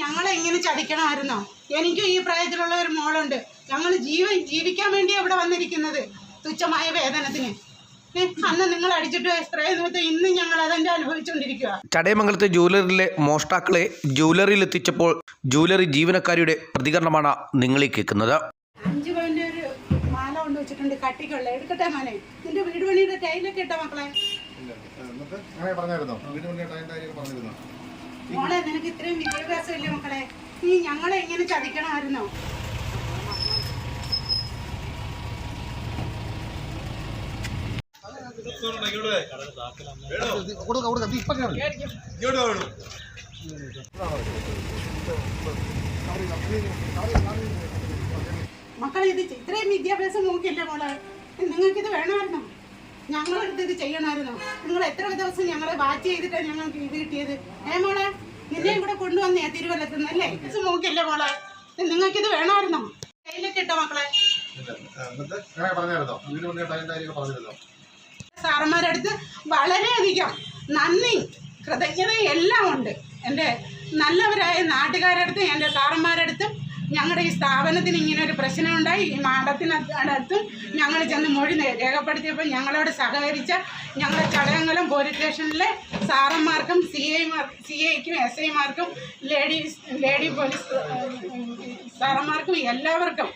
ഞങ്ങളെ ഇങ്ങനെ ചതിക്കണമായിരുന്നോ? എനിക്കും ഈ പ്രായത്തിലുള്ള ഒരു മോളുണ്ട്. ഞങ്ങൾ ജീവൻ ജീവിക്കാൻ വേണ്ടി ഇവിടെ വന്നിരിക്കുന്നത്. തുച്ഛമായ വേതനത്തിന്. ഏ, അന്ന് നിങ്ങൾ അടിച്ചിട്ട് സ്പ്രേ നിമിത്തം ഇന്ന് ഞങ്ങൾ അതെന്റെ അനുഭവിച്ചുകൊണ്ടിരിക്കുക ചടയമംഗലത്തെ ജൂവലറിലെ മോഷ്ടാക്കളെ ജൂവലറിയിൽ എത്തിച്ചപ്പോൾ ജൂവലറി ജീവനക്കാരിയുടെ പ്രതികരണമാണ് നിങ്ങളീ കേൾക്കുന്നത്. അഞ്ചു പവന്റെ ഒരു മാല കൊണ്ട് വെച്ചിട്ടുണ്ട് കട്ടിക്കുള്ള. എടുക്കട്ടെ മോനെ. നിന്റെ വീട് പണിയുടെ ടൈലൊക്കെ ഇട്ട മക്കളെ? എന്നിട്ട്? അങ്ങനെ പറഞ്ഞായിരുന്നോ? വീട് പണിയുടെ ടൈം കാര്യം പറഞ്ഞിരുന്നോ? മോളെ നിനക്ക് ഇത്രയും വിദ്യാഭ്യാസം ഇല്ല മക്കളെ? നീ ഞങ്ങളെ എങ്ങനെ ചതിക്കണമായിരുന്നോ. മക്കളെ ഇത് ഇത്രയും വിദ്യാഭ്യാസം നോക്കിയല്ലേ മോളെ? നിങ്ങൾക്കിത് വേണമായിരുന്നോ? ഞങ്ങളെടുത്ത് ഇത് ചെയ്യണമായിരുന്നോ? എത്ര ദിവസം ഞങ്ങളെ വാച്ച് ചെയ്തിട്ടാണ് ഞങ്ങൾക്ക് ഇത് കിട്ടിയത്? ഏ മോളെ? നിന്നെ ഇവിടെ കൊണ്ടുവന്നേ തിരുവല്ലത്ത് നിന്നല്ലേ ഇത് നോക്കില്ലേ മോളെ നിങ്ങൾക്കിത് വേണമായിരുന്നോ? കയ്യിലൊക്കെ ഇട്ടോ മക്കളെ? ഇല്ല. എന്നിട്ട് അങ്ങനെ പറഞ്ഞായിരുന്നോ വീട് പണിയുടെ ടൈം കാര്യം പറഞ്ഞിരുന്നോ സാറന്മാരടുത്ത് വളരെയധികം നന്ദി കൃതജ്ഞത എല്ലാം ഉണ്ട്. എന്റെ നല്ലവരായ നാട്ടുകാരടുത്ത് എന്റെ സാറന്മാരടുത്തും ഞങ്ങളുടെ ഈ സ്ഥാപനത്തിന് ഇങ്ങനെ ഒരു പ്രശ്നമുണ്ടായി. ഈ മാഡത്തിനടുത്ത് ഞങ്ങൾ ചെന്ന് മൊഴി രേഖപ്പെടുത്തിയപ്പോൾ ഞങ്ങളോട് സഹകരിച്ച ഞങ്ങളുടെ ചടയങ്കലം പോലീസ് സ്റ്റേഷനിലെ സാറന്മാർക്കും സി ഐമാർ സി ഐക്കും എസ് ഐമാർക്കും ലേഡീസ് ലേഡി പോലീസ് സാറന്മാർക്കും എല്ലാവർക്കും.